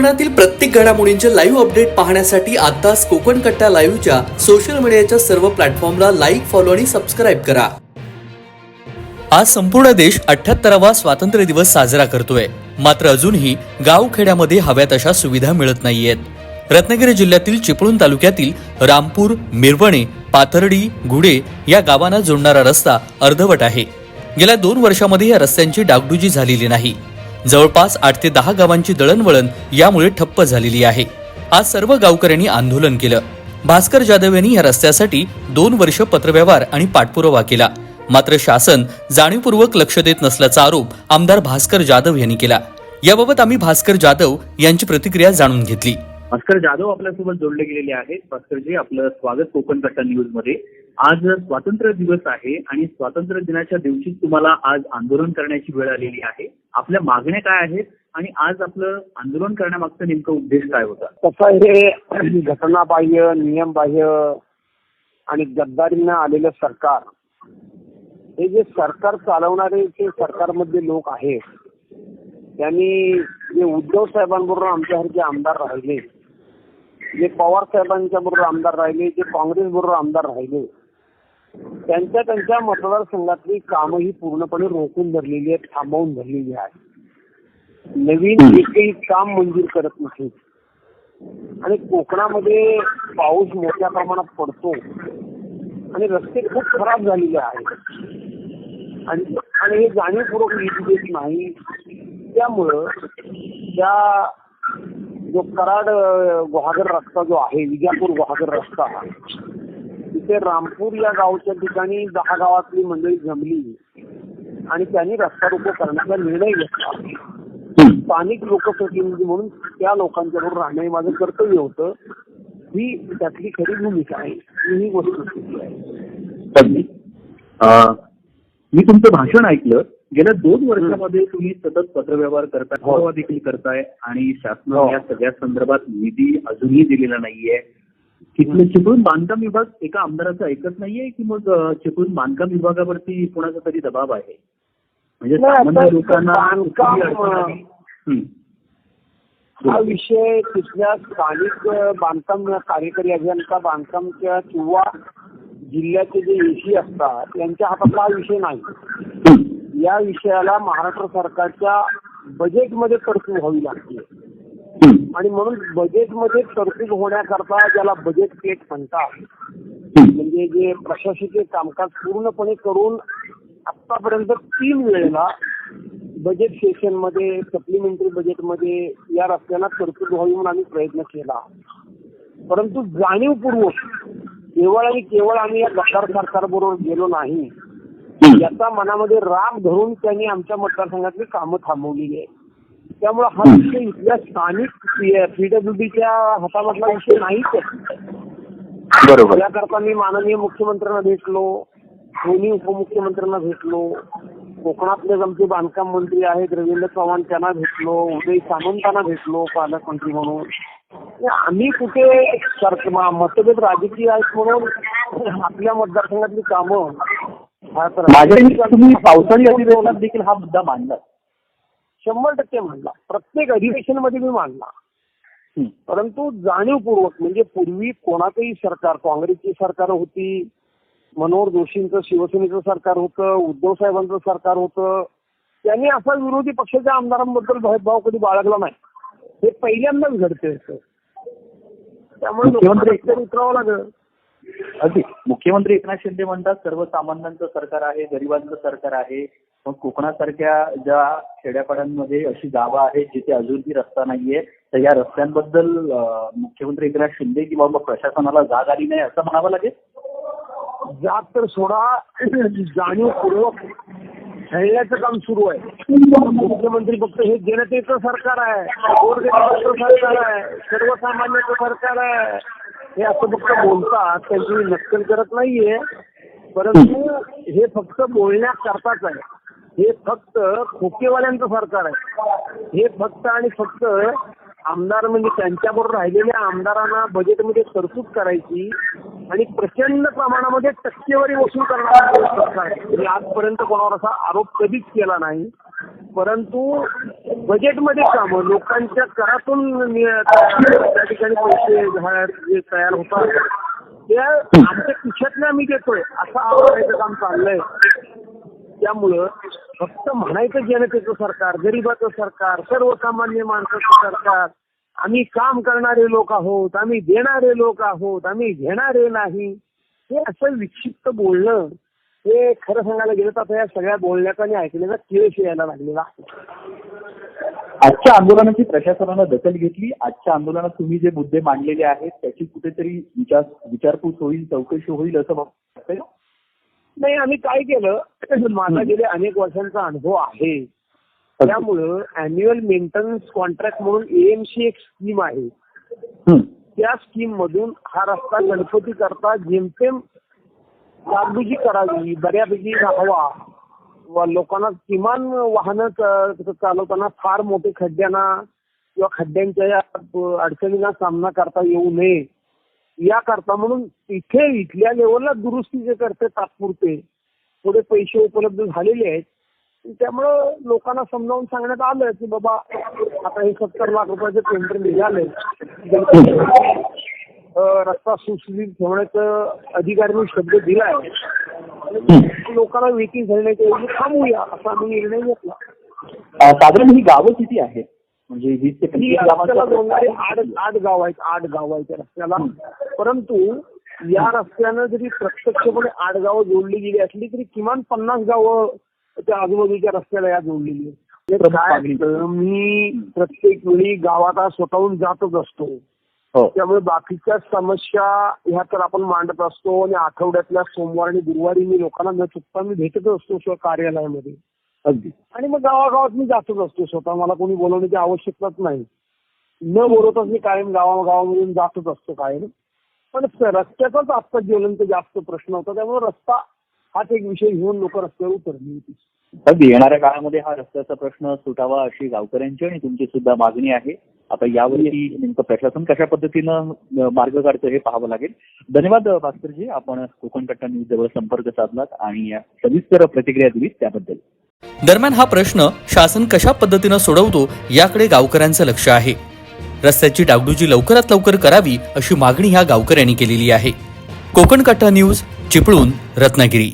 कोकणातील प्रत्येक घडामोडींचे लाईव्ह अपडेट पाहण्यासाठी आताच कोकण कट्टा लाईव्हच्या सोशल मीडियाच्या सर्व प्लॅटफॉर्मला लाईक फॉलो आणि सबस्क्राईब करा. आज संपूर्ण देश अठ्याहत्तरावा स्वातंत्र्य दिवस साजरा करतोय. मात्र अजूनही गावखेड्यामध्ये हव्या तशा सुविधा मिळत नाहीयेत. रत्नागिरी जिल्ह्यातील चिपळूण तालुक्यातील रामपूर मिरवणे पाथर्डी गुडे या गावांना जोडणारा रस्ता अर्धवट आहे. गेल्या दोन वर्षामध्ये या रस्त्यांची डागडुजी झालेली नाही. जवळपास आठ ते दहा गावांची दळणवळण यामुळे ठप्प झालेली आहे. आज सर्व गावकऱ्यांनी आंदोलन केलं. भास्कर जाधव यांनी या रस्त्यासाठी दोन वर्ष पत्रव्यवहार आणि पाठपुरावा केला. मात्र शासन जाणीवपूर्वक लक्ष देत नसल्याचा आरोप आमदार भास्कर जाधव यांनी केला. याबाबत आम्ही भास्कर जाधव यांची प्रतिक्रिया जाणून घेतली. भास्कर जाधव आपल्यासोबत जोडले गेलेले आहेत. भास्करजी आपलं स्वागत कोकण कट्टा न्यूजमध्ये आज स्वातंत्र्य दिवस आहे आणि स्वातंत्र्य दिनाच्या दिवशी तुम्हाला आज आंदोलन करण्याची वेळ आलेली आहे. आपल्या मागण्या काय आहेत आणि आज आपलं आंदोलन करण्यामागचा नेमका उद्देश काय होता? तसं हे घटनाबाह्य नियमबाह्य आणि गद्दारीनं आलेलं सरकार हे जे सरकार चालवणारे जे सरकारमधले लोक आहेत त्यांनी जे उद्धव साहेबांबरोबर आमच्यासारखे आमदार राहिले जे पवार साहेबांच्या बरोबर आमदार राहिले जे काँग्रेस बरोबर आमदार राहिले त्यांच्या त्यांच्या मतदारसंघातली कामं ही पूर्णपणे रोखून धरलेली आहेत थांबवून धरलेली आहेत. नवीन एकही काम मंजूर करत नाही. आणि कोकणामध्ये पाऊस मोठ्या प्रमाणात पडतो. आणि रस्ते खूप खराब झालेले आहेत. आणि हे जाणीवपूर्वक नीती देत नाही. त्यामुळं त्या जो कराड गुहागर रस्ता जो आहे विजापूर गुहागर रस्ता तिथे रामपूर या गावच्या ठिकाणी दहा गावातली मंडळी जमली. आणि त्यांनी रस्ता रोको करण्याचा निर्णय घेतला. स्थानिक लोकप्रतिनिधी म्हणून त्या लोकांच्या बरोबर राहणं हे माझं कर्तव्य होतं. ही त्यातली खरी भूमिका आहे. ही वस्तुस्थिती आहे मी तुमचं भाषण ऐकलं. गेल्या दोन वर्षामध्ये तुम्ही सतत पत्रव्यवहार करताय हो. देखील करताय आणि हो. शासनाने या सगळ्या संदर्भात निधी अजूनही दिलेला नाहीये. तिथलं चिपळूण बांधकाम विभाग एका आमदाराचं ऐकत नाहीये की मग चिपळूण बांधकाम विभागावरती कोणाचा तरी दबाव आहे म्हणजे सामान्य लोकांना? हं. विषय तिथल्या स्थानिक बांधकाम कार्यकारी अभियंता बांधकामच्या किंवा जिल्ह्याचे जे एसी असतात यांच्या हातातला हा विषय नाही. या विषयाला महाराष्ट्र सरकारच्या बजेटमध्ये तरतूद व्हावी लागते. आणि म्हणून बजेटमध्ये तरतूद होण्याकरता ज्याला बजेट पेट म्हणतात. म्हणजे जे प्रशासकीय कामकाज पूर्णपणे करून आतापर्यंत तीन वेळेला बजेट सेशनमध्ये सप्लिमेंटरी बजेटमध्ये या रस्त्यांना तरतूद व्हावी म्हणून आम्ही प्रयत्न केला परंतु जाणीवपूर्वक केवळ आणि केवळ आम्ही या गद्दार सरकारबरोबर गेलो नाही. याचा मनामध्ये राग धरून त्यांनी आमच्या मतदारसंघातली कामं थांबवलेली आहेत त्यामुळे हा. विषय इथल्या स्थानिक पीडब्ल्यूडीच्या हातामधला विषय नाहीच आहे. बरोबर. याकरता मी माननीय मुख्यमंत्र्यांना भेटलो दोन्ही उपमुख्यमंत्र्यांना भेटलो कोकणातले आमचे बांधकाम मंत्री आहेत रवींद्र चव्हाण त्यांना भेटलो उदय सामंतांना भेटलो पालकमंत्री म्हणून. म्हणजे आम्ही कुठे मतभेद राजकीय आहेत म्हणून आपल्या मतदारसंघातली कामं तुम्ही पावसाळी अधिवेशनात देखील हा मुद्दा मांडला शंभर टक्के मांडला. प्रत्येक अधिवेशनमध्ये मी मांडला. परंतु जाणीवपूर्वक म्हणजे पूर्वी कोणाचंही सरकार काँग्रेसची सरकार होती मनोहर जोशींचं शिवसेनेचं सरकार होतं उद्धव साहेबांचं सरकार होतं त्यांनी असा विरोधी पक्षाच्या आमदारांबद्दल भेदभाव कधी बाळगला नाही. हे पहिल्यांदाच घडते त्यामुळे मुख्यमंत्री- उतरावं लागलं. अगदी. मुख्यमंत्री एकनाथ शिंदे म्हणतात सर्वसामान्यांचं सरकार आहे गरिबांचं सरकार आहे मग कोकणासारख्या ज्या खेड्यापाड्यांमध्ये अशी गावं आहेत जिथे अजूनही रस्ता नाहीये तर या रस्त्यांबद्दल मुख्यमंत्री एकनाथ शिंदे किंवा मग प्रशासनाला जाग आली नाही असं म्हणावं लागेल? जाग तर सोडा. जाणीवपूर्वक खेळण्याचं काम सुरू आहे. मुख्यमंत्री फक्त हे जनतेचं सरकार आहे. सरकार आहे. सर्वसामान्याचं सरकार आहे. हे असं फक्त बोलतात. त्यांची नक्कल करत नाहीये. परंतु हे फक्त बोलण्याकरताच आहे. हे फक्त खोकेवाल्यांचं सरकार आहे. हे फक्त आणि फक्त आमदार म्हणजे त्यांच्याबरोबर राहिलेल्या आमदारांना बजेटमध्ये तरतूद करायची आणि प्रचंड प्रमाणामध्ये टक्केवारी वसूल करणारा सरकार आहे. म्हणजे आजपर्यंत कोणावर असा आरोप कधीच केला नाही. परंतु बजेटमध्ये कामं लोकांच्या करातून त्या ठिकाणी पैसे जे तयार होतात त्या आमच्या खिशातल्या आम्ही देतोय. असं आवाहनाचं काम चाललंय. त्यामुळं फक्त म्हणायचं जनतेचं सरकार गरीबाचं सरकार सर्वसामान्य माणसाचं सरकार आम्ही काम करणारे लोक आहोत आम्ही देणारे लोक आहोत आम्ही घेणारे नाही हे असं विक्षिप्त बोलणं हे खरं सांगायला गेलं तर या सगळ्या बोलण्याचा आणि ऐकण्याचा केश यायला लागलेला आजच्या आंदोलनाची प्रशासनानं दखल घेतली. आजच्या आंदोलनात तुम्ही जे मुद्दे मांडलेले आहेत त्याची कुठेतरी विचार विचारपूस होईल चौकशी होईल असं वाटतंय. नाही आम्ही काय केलं माझा गेले अनेक वर्षांचा अनुभव आहे. त्यामुळं अॅन्युअल मेंटेनन्स कॉन्ट्रॅक्ट म्हणून एएमसी एक स्कीम आहे. त्या स्कीम मधून हा रस्ता गणपती करता जेमतेम डागडुजी करावी बऱ्यापैकी राहावा व लोकांना किमान वाहनं चालवताना फार मोठे खड्ड्यांना किंवा खड्ड्यांच्या या अडचणींना सामना करता येऊ नये. या करता म्हणून इथे इथल्या लेवलला दुरुस्ती जे करते तात्पुरते थोडे पैसे उपलब्ध झालेले आहेत. त्यामुळं लोकांना समजावून सांगण्यात आलं की बाबा आता हे सत्तर लाख रुपयाचे टेंडर निघाले रस्ता सुशोभित ठेवण्याचं अधिकाऱ्यांनी शब्द दिलाय. लोकांना वेटी घालण्याच्या ऐवजी थांबूया असा आम्ही निर्णय घेतला. साधारण ही गावं किती आहेत? म्हणजे वीस ते पंचवीस आठ आठ गाव आहेत आठ गाव आहेत त्या रस्त्याला. परंतु या रस्त्यानं जरी प्रत्यक्षपणे आठ गावं जोडली गेली असली तरी किमान पन्नास गावं त्या आजूबाजूच्या रस्त्याला या जोडलेली आहेत. म्हणजे काय मी प्रत्येक वेळी गावात स्वतःहून जातच असतो. हो. त्यामुळे बाकीच्या समस्या ह्या तर आपण मांडत असतो आणि आठवड्यातल्या सोमवार आणि गुरुवारी मी लोकांना न चुकता मी भेटत असतो कार्यालयामध्ये अगदी. आणि मग गावागावात मी जातच असतो. स्वतः मला कोणी बोलवण्याची आवश्यकताच नाही. न बोलवताच मी कायम गावागावामधून जातच असतो कायम. पण रस्त्याचाच आजचा ज्वलंत जास्त प्रश्न होता. त्यामुळे रस्ता हाच एक विषय घेऊन लोक रस्त्यावर उतरली होती. येणाऱ्या काळामध्ये हा रस्त्याचा प्रश्न सुटावा अशी गावकऱ्यांची आणि तुमची सुद्धा मागणी आहे. आता यावरती नेमकं प्रशासन कशा पद्धतीनं मार्ग काढतं हे पाहावं लागेल. धन्यवाद भास्करजी. आपण कोकण कट्टा न्यूज जवळ संपर्क साधलात आणि या सविस्तर प्रतिक्रिया दिलीत त्याबद्दल. दरम्यान हा प्रश्न शासन कशा पद्धतीनं सोडवतो याकडे गावकऱ्यांचं लक्ष आहे. रस्त्याची डागडुजी लवकरात लवकर करावी अशी मागणी ह्या गावकऱ्यांनी केलेली आहे. कोकण कट्टा न्यूज चिपळूण रत्नागिरी.